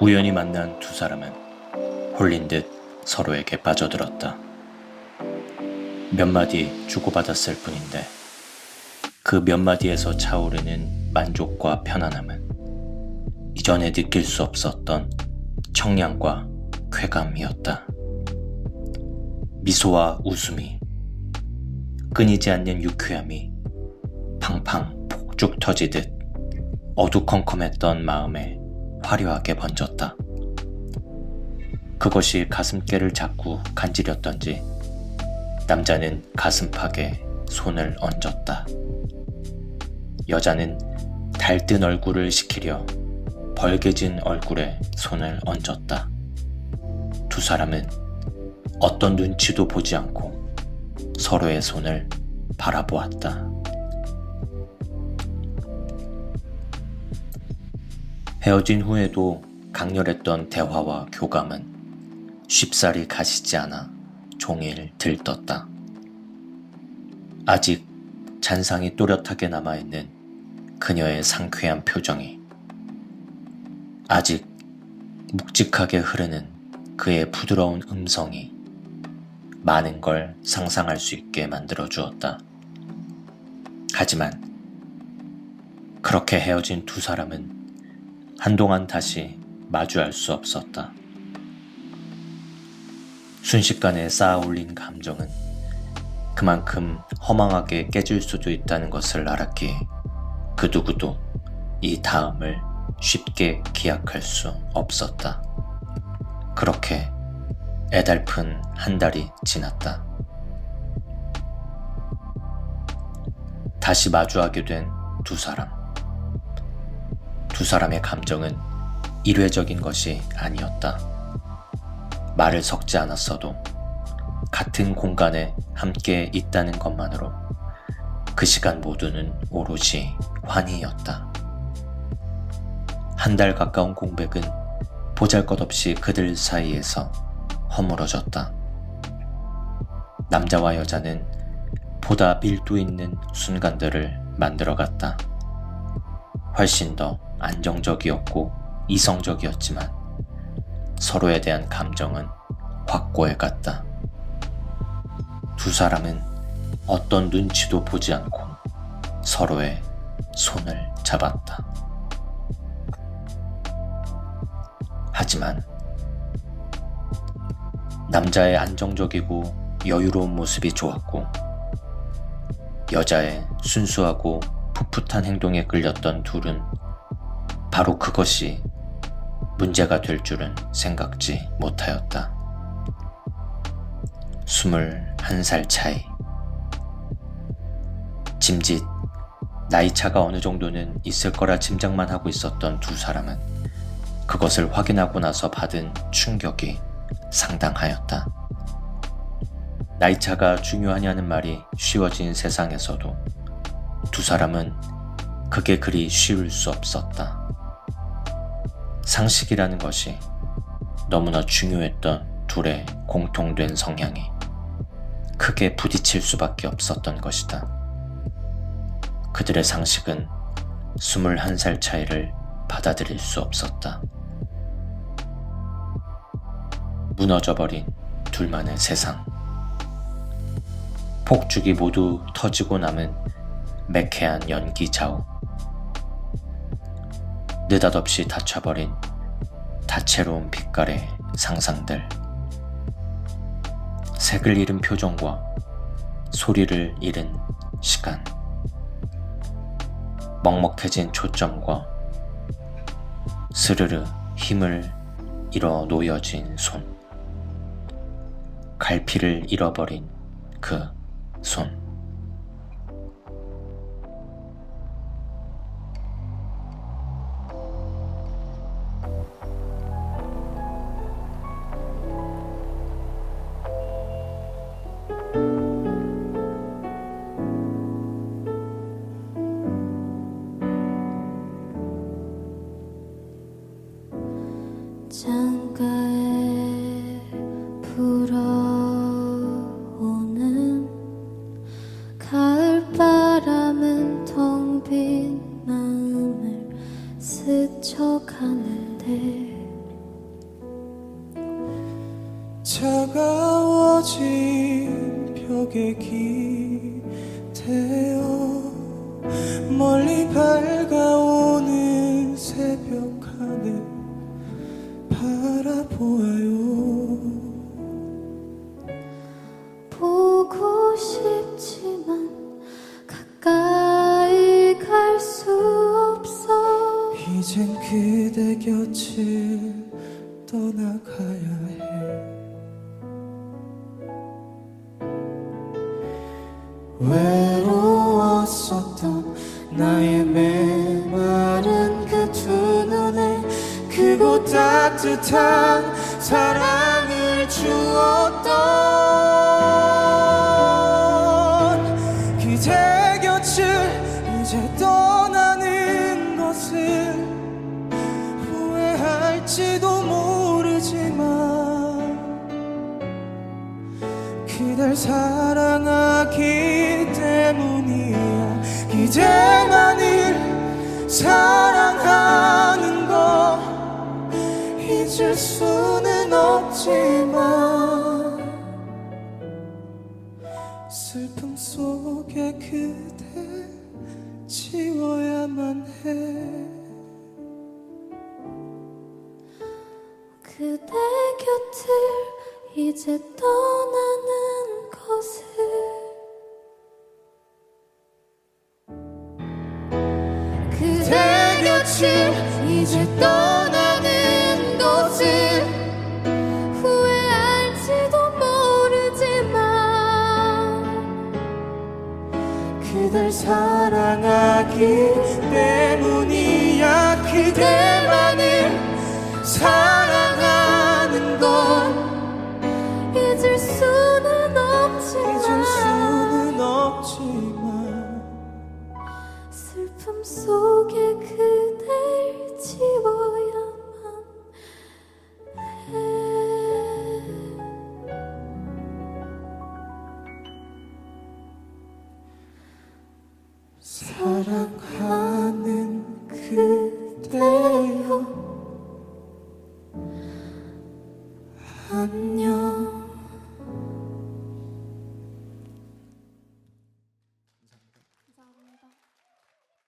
우연히 만난 두 사람은 홀린 듯 서로에게 빠져들었다. 몇 마디 주고받았을 뿐인데 그 몇 마디에서 차오르는 만족과 편안함은 이전에 느낄 수 없었던 청량과 쾌감이었다. 미소와 웃음이 끊이지 않는 유쾌함이 팡팡 폭죽 터지듯 어두컴컴했던 마음에 화려하게 번졌다. 그것이 가슴께를 자꾸 간지렸던지 남자는 가슴팍에 손을 얹었다. 여자는 달뜬 얼굴을 식히려 벌개진 얼굴에 손을 얹었다. 두 사람은 어떤 눈치도 보지 않고 서로의 손을 바라보았다. 헤어진 후에도 강렬했던 대화와 교감은 쉽사리 가시지 않아 종일 들떴다. 아직 잔상이 또렷하게 남아있는 그녀의 상쾌한 표정이 아직 묵직하게 흐르는 그의 부드러운 음성이 많은 걸 상상할 수 있게 만들어 주었다. 하지만 그렇게 헤어진 두 사람은 한동안 다시 마주할 수 없었다. 순식간에 쌓아 올린 감정은 그만큼 허망하게 깨질 수도 있다는 것을 알았기에 그 누구도 이 다음을 쉽게 기약할 수 없었다. 그렇게 애달픈 한 달이 지났다. 다시 마주하게 된 두 사람. 두 사람의 감정은 일회적인 것이 아니었다. 말을 섞지 않았어도 같은 공간에 함께 있다는 것만으로 그 시간 모두는 오롯이 환희였다. 한 달 가까운 공백은 보잘 것 없이 그들 사이에서 허물어졌다. 남자와 여자는 보다 밀도 있는 순간들을 만들어갔다. 훨씬 더 안정적이었고 이성적이었지만 서로에 대한 감정은 확고해 갔다. 두 사람은 어떤 눈치도 보지 않고 서로의 손을 잡았다. 하지만 남자의 안정적이고 여유로운 모습이 좋았고 여자의 순수하고 풋풋한 행동에 끌렸던 둘은 바로 그것이 문제가 될 줄은 생각지 못하였다. 스물한 살 차이. 짐짓, 나이 차가 어느 정도는 있을 거라 짐작만 하고 있었던 두 사람은 그것을 확인하고 나서 받은 충격이 상당하였다. 나이 차가 중요하냐는 말이 쉬워진 세상에서도 두 사람은 그게 그리 쉬울 수 없었다. 상식이라는 것이 너무나 중요했던 둘의 공통된 성향이 크게 부딪힐 수밖에 없었던 것이다. 그들의 상식은 21살 차이를 받아들일 수 없었다. 무너져버린 둘만의 세상. 폭죽이 모두 터지고 남은 매캐한 연기 좌우. 느닷없이 닫혀버린 다채로운 빛깔의 상상들. 색을 잃은 표정과 소리를 잃은 시간. 먹먹해진 초점과 스르르 힘을 잃어 놓여진 손. 갈피를 잃어버린 그 손. 창가에 불어오는 가을바람은 텅 빈 마음을 스쳐가는데 차가워진 벽에 기대어 멀리 밝아오 이젠 그대 곁을 떠나가야 해. 외로웠었던 나의 메마른 그 두 눈에 그곳 따뜻한 사랑을 주었던 사랑하기 때문이야. 그대만을 사랑하는 거 잊을 수는 없지만 슬픔 속에 그대 지워야만 해. 그대 곁을 이제 떠 그대 곁을 이제 떠나는 것을 후회할지도 모르지만 그댈 사랑하기 때문이 슬픔